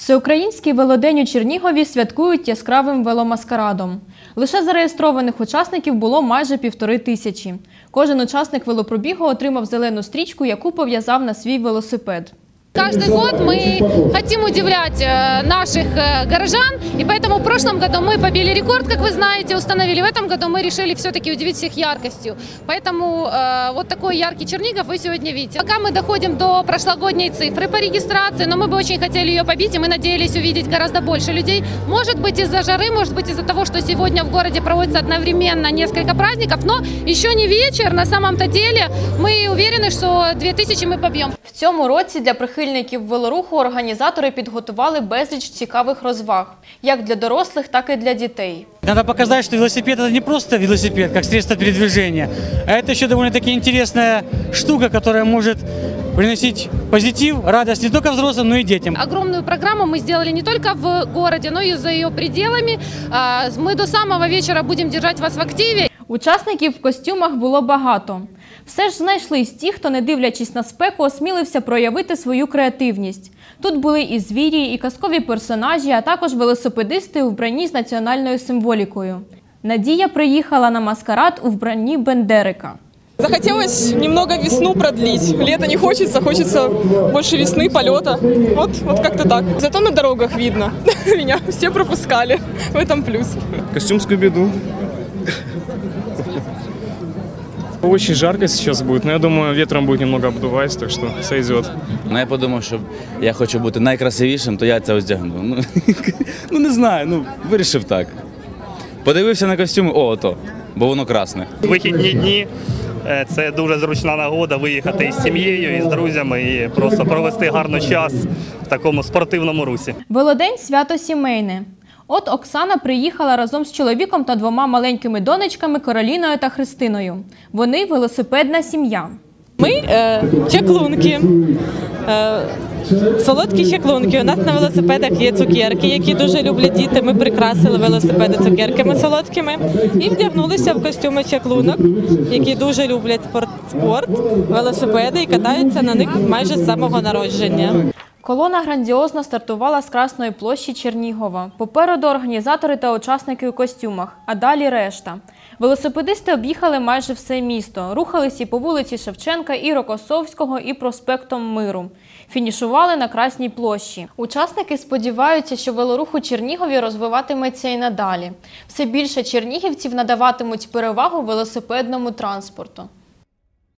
Всеукраїнський велодень у Чернігові святкують яскравим веломаскарадом. Лише зареєстрованих учасників було майже півтори тисячі. Кожен учасник велопробігу отримав зелену стрічку, яку пов'язав на свій велосипед. Каждый год мы хотим удивлять э, наших э, горожан, и поэтому в прошлом году мы побили рекорд, как вы знаете, установили. В этом году мы решили все-таки удивить всех яркостью. Поэтому э, вот такой яркий Чернигов вы сегодня видите. Пока мы доходим до прошлогодней цифры по регистрации, но мы бы очень хотели ее побить, и мы надеялись увидеть гораздо больше людей. Может быть из-за жары, может быть из-за того, что сегодня в городе проводится одновременно несколько праздников, но еще не вечер. На самом-то деле мы уверены, что 2000 мы побьем. В цьому році для прихильників велоруху організатори підготували безліч цікавих розваг, як для дорослих, так і для дітей. Надо показать, что велосипед это не просто велосипед, как средство передвижения, а это еще довольно-таки интересная штука, которая может приносить позитив, радость не только взрослым, но и детям. Огромную программу мы сделали не только в городе, но и за ее пределами. А, Мы до самого вечера будем держать вас в активе. Учасників в костюмах було багато. Все ж знайшлись ті, хто, не дивлячись на спеку, осмілився проявити свою креативність. Тут були і звірі, і казкові персонажі, а також велосипедисти у вбранні з національною символікою. Надія приїхала на маскарад у вбранні Бендерика. Захотелось немного весну продлить. Лето не хочется, хочется больше весны, полета. Вот, вот как-то так. Зато на дорогах видно. Меня все пропускали. В этом плюс. Костюм Скуби-Ду. Очень жарко сейчас будет, но я думаю, ветром будет немного обдувать, так что сойдет. Ну, я подумав, що я хочу бути найкрасивішим, то я це одягну. Ну, ну не знаю, ну вирішив так. Подивився на костюми, о, ото, бо воно красне. вихідні дні. Е, Це дуже зручна нагода виїхати із сім'єю, і з друзями і просто провести гарний час в такому спортивному русі. Велодень свято сімейне. От Оксана приїхала разом з чоловіком та двома маленькими донечками Кароліною та Христиною. Вони велосипедна сім'я. Ми е, чаклунки. Е, солодкі чаклунки. У нас на велосипедах є цукерки, які дуже люблять діти. Ми прикрасили велосипеди цукерками солодкими і вдягнулися в костюми чаклунок, які дуже люблять спорт, спорт, велосипеди і катаються на них майже з самого народження. Колона грандіозно стартувала з Красної площі Чернігова. Попереду організатори та учасники у костюмах, а далі решта. Велосипедисти об'їхали майже все місто, рухались і по вулиці Шевченка, і Рокосовського, і проспектом Миру. Фінішували на Красній площі. Учасники сподіваються, що велорух у Чернігові розвиватиметься і надалі. Все більше чернігівців надаватимуть перевагу велосипедному транспорту.